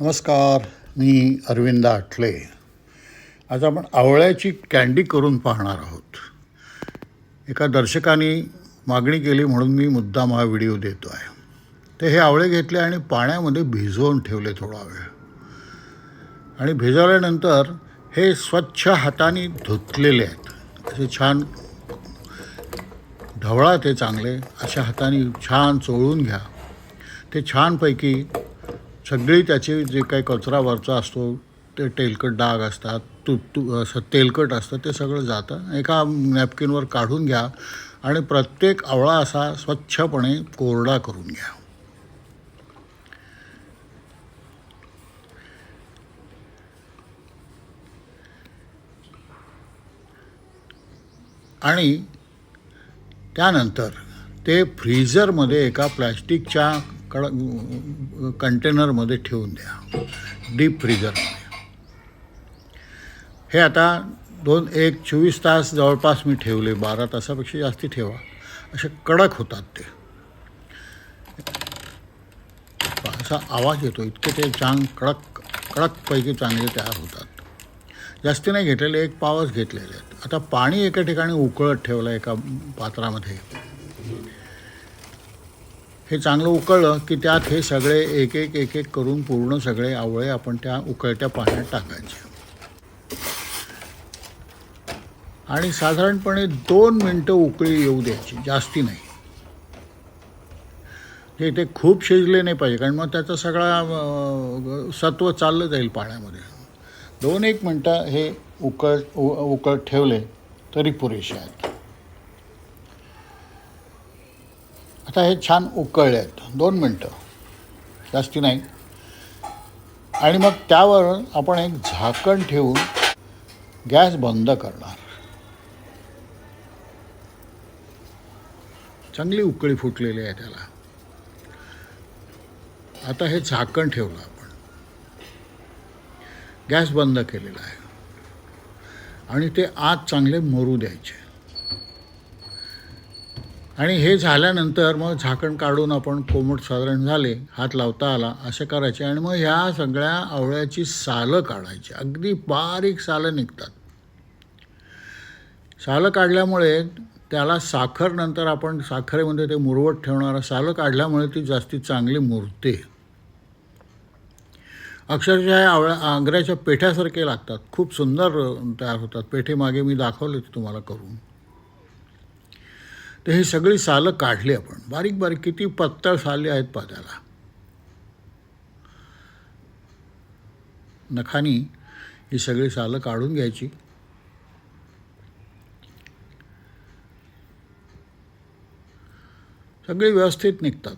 नमस्कार मी अरविंद आटले आज आपण आवळ्याची कॅन्डी करून पाहणार आहोत. एका दर्शकाने मागणी केली म्हणून मी मुद्दाम हा व्हिडिओ देतो आहे. ते हे आवळे घेतले आणि पाण्यामध्ये भिजवून ठेवले थोडा वेळ. आणि भिजवल्यानंतर हे स्वच्छ हाताने धुतलेले आहेत. असे छान ढवळा ते चांगले. अशा हाताने छान चोळून घ्या. ते छानपैकी सगळी त्याचे जे काही कचरा वरचा असतो ते तेलकट डाग असतात तू तू असं तेलकट असतं ते सगळं जातं. एका नॅपकिनवर काढून घ्या आणि प्रत्येक आवळा असा स्वच्छपणे कोरडा करून घ्या. आणि त्यानंतर ते फ्रीझरमध्ये एका प्लॅस्टिकच्या कड कंटेनरमध्ये ठेवून द्या डीप फ्रीजर हे आता दोन एक चोवीस तास जवळपास मी ठेवले बारा तासापेक्षा जास्ती ठेवा. असे कडक होतात ते. असा आवाज येतो इतके ते चांग कडक कडकपैकी चांगले तयार होतात. जास्ती नाही घेतलेले एक पावच घेतलेले आहेत. आता पाणी एका ठिकाणी उकळत ठेवलं एका पात्रामध्ये. हे चांगलं उकळलं की त्यात हे सगळे एक एक एक एक करून पूर्ण सगळे आवळे आपण त्या उकळत्या पाण्यात टाकायचे. आणि साधारणपणे दोन मिनटं उकळी येऊ द्यायची जास्ती नाही. हे ते खूप शिजले नाही पाहिजे कारण मग त्याचा सगळा सत्व चाललं जाईल पाण्यामध्ये. दोन एक मिनटं हे उकळ उकळ उकळत ठेवले तरी पुरेसे आहेत. आता हे छान उकळले आहेत दोन मिनटं. जास्ती नाही. आणि मग त्यावर आपण एक झाकण ठेवून गॅस बंद करणार. चांगली उकळी फुटलेली आहे त्याला. आता हे झाकण ठेवलं आपण. गॅस बंद केलेला आहे. आणि ते आत चांगले मरू द्यायचे. आणि हे झाल्यानंतर मग झाकण काढून आपण कोमट साधारण झाले हात लावता आला असे करायचे. आणि मग ह्या सगळ्या आवळ्याची सालं काढायची. अगदी बारीक सालं निघतात. सालं काढल्यामुळे त्याला साखर नंतर आपण साखरेमध्ये ते मुरवत ठेवणारा. सालं काढल्यामुळे ती जास्ती चांगली मुरते. अक्षरशः आवळ्या आंग्र्याच्या पेठ्यासारखे लागतात. खूप सुंदर तयार होतात. पेठेमागे मी दाखवले ते तुम्हाला करून. तर ही सगळी सालं काढली आपण. बारीक बारीक किती पत्तळ साले आहेत पात्याला नखानी ही सगळी सालं काढून घ्यायची. सगळी व्यवस्थित निघतात.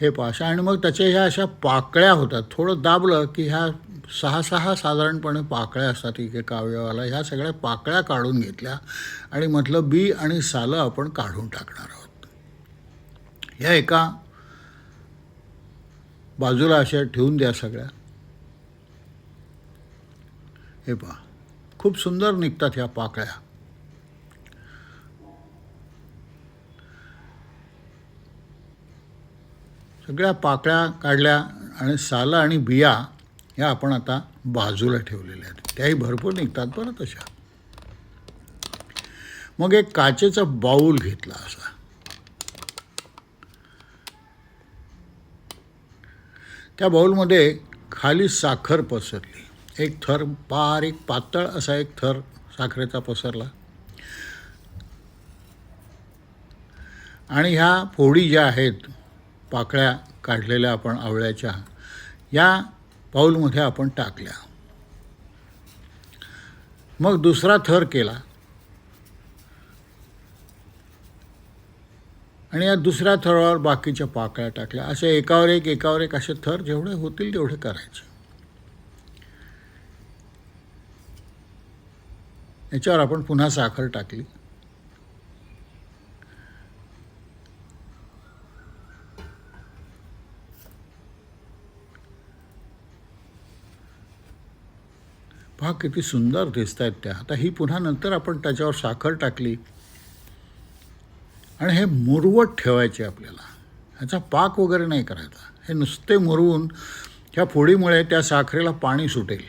हे पाशा आणि मग त्याच्या ह्या अशा पाकळ्या होतात. थोडं दाबलं की ह्या सहा सहा साधारणपणे पाकळ्या असतात इथे अवयवाला ह्या सगळ्या पाकळ्या काढून घेतल्या आणि म्हटलं बी आणि सालं आपण काढून टाकणार आहोत. ह्या एका बाजूला अशा ठेवून द्या सगळ्या. हे पहा खूप सुंदर निघतात ह्या पाकळ्या. सगळ्या पाकळ्या काढल्या आणि सालं आणि बिया ह्या आपण आता बाजूला ठेवलेल्या आहेत. त्याही भरपूर निघतात बरं तशा. मग एक काचेचा बाऊल घेतला असा. त्या बाऊलमध्ये खाली साखर पसरली. एक थर पार एक पातळ असा एक थर साखरेचा पसरला. आणि ह्या फोडी ज्या आहेत पाकळ्या काढलेल्या आपण आवळ्याच्या या पाऊलमध्ये आपण टाकल्या. मग दुसरा थर केला. आणि या दुसऱ्या थरावर बाकीच्या पाकळ्या टाकल्या. असे एकावर एक एकावर एक असे थर जेवढे होतील तेवढे करायचे. याच्यावर आपण पुन्हा साखर टाकली. पहा किती सुंदर दिसत आहेत त्या. आता ही पुन्हा नंतर आपण त्याच्यावर साखर टाकली. आणि हे मुरवत ठेवायचे आपल्याला. ह्याचा पाक वगैरे नाही करायचा. हे नुसते मुरवून ह्या फोडीमुळे त्या साखरेला पाणी सुटेल.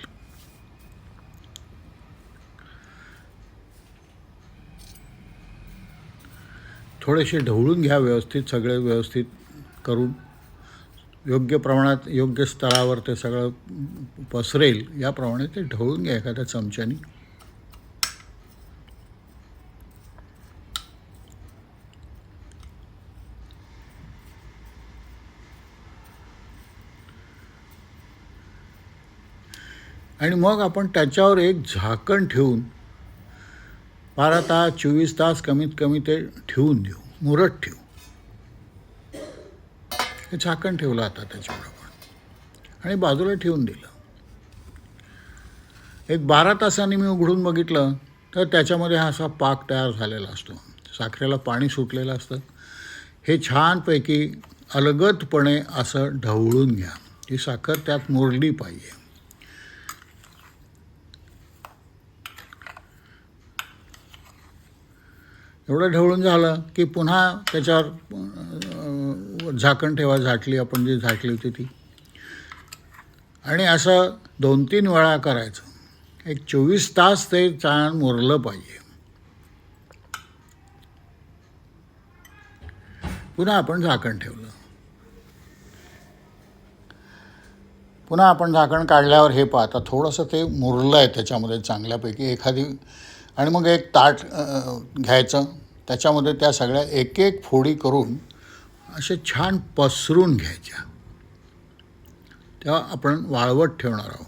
थोडेसे ढवळून घ्या व्यवस्थित सगळे व्यवस्थित करून. योग्य प्रमाणात योग्य स्तरावर ते सगळं पसरेल याप्रमाणे ते ढवळून घ्या एखाद्या चमच्यानी. आणि मग आपण त्याच्यावर एक झाकण ठेवून बारा तास चोवीस तास कमीत कमी ते ठेवून देऊ मुरत ठेवू. हे झाकण ठेवलं आता त्याच्यावर आपण आणि बाजूला ठेवून दिलं. एक बारा तासांनी मी उघडून बघितलं तर त्याच्यामध्ये हा असा पाक तयार झालेला असतो. साखरेला पाणी सुटलेलं असतं. हे छानपैकी अलगदपणे असं ढवळून घ्या. ती साखर त्यात मुरली पाहिजे. एवढं ढवळून झालं की पुन्हा त्याच्यावर झाकण ठेवा झाटली आपण जी झाटली होती ती. आणि असं दोन तीन वेळा करायचं. एक चोवीस तास ते चाण मुरलं पाहिजे. पुन्हा आपण झाकण ठेवलं. पुन्हा आपण झाकण काढल्यावर हे पाहता थोडंसं ते मुरलं आहे त्याच्यामध्ये चांगल्यापैकी. एखादी आणि मग एक ताट घ्यायचं. त्याच्यामध्ये त्या सगळ्या एक एक फोडी करून असे छान पसरून घ्यायच्या. तेव्हा आपण वाळवत ठेवणार आहोत.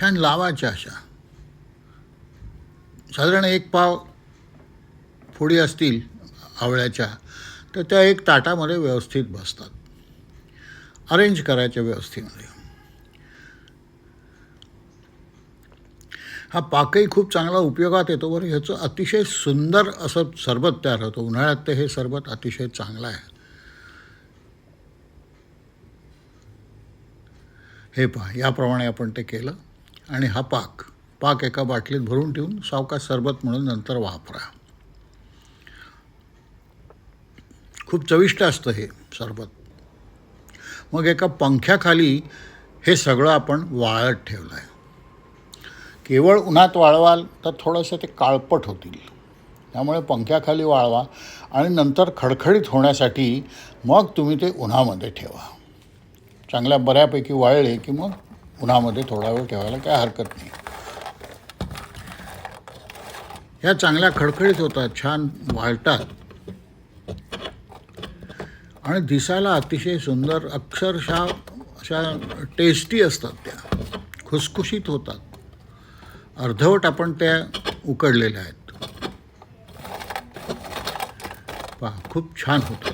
छान लावायच्या अशा. साधारण एक पाव फोडी असतील आवळ्याच्या तर त्या एक ताटामध्ये व्यवस्थित बसतात. अरेंज करायच्या व्यवस्थेमध्ये हा पाकही खूप चांगला उपयोगात येतो. बरं ह्याचं अतिशय सुंदर असं सरबत तयार होतं. उन्हाळ्यात तर हे सरबत अतिशय चांगलं आहे. हे पहा याप्रमाणे आपण ते केलं आणि हा पाक पाक एका बाटलीत भरून ठेवून सावकाश सरबत म्हणून नंतर वापरा. खूप चविष्ट असतं हे सरबत. मग एका पंख्याखाली हे सगळं आपण वाळत ठेवलं आहे केवळ उन्हात वाळवाल तर थोडंसं ते काळपट होतील. त्यामुळे पंख्याखाली वाळवा आणि नंतर खडखडीत होण्यासाठी मग तुम्ही ते उन्हामध्ये ठेवा. चांगल्या बऱ्यापैकी वाळले की मग उन्हामध्ये थोडा वेळ ठेवायला काय हरकत नाही. ह्या चांगल्या खडखडीत होतात छान वाळतात. आणि दिसायला अतिशय सुंदर अक्षरशः अशा टेस्टी असतात त्या. खुसखुशीत होतात. अर्धवट आपण त्या उकडलेल्या आहेत. पहा खूप छान होतं.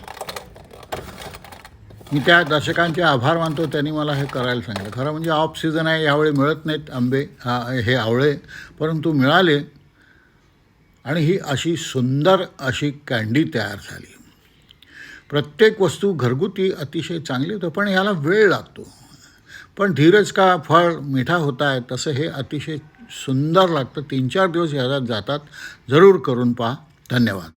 मी त्या दर्शकांचे आभार मानतो त्यांनी मला हे करायला सांगितलं. खरं म्हणजे ऑफ सीझन आहे यावेळी मिळत नाहीत आंबे हा हे आवळे परंतु मिळाले. आणि ही अशी सुंदर अशी कँडी तयार झाली. प्रत्येक वस्तू घरगुती अतिशय चांगली होतं पण ह्याला वेळ लागतो. पण धीरज का फळ मिठा होत आहे तसं हे अतिशय सुंदर लागतं. तीन चार दिवस ह्याच्यात जातात. जरूर करून पहा. धन्यवाद.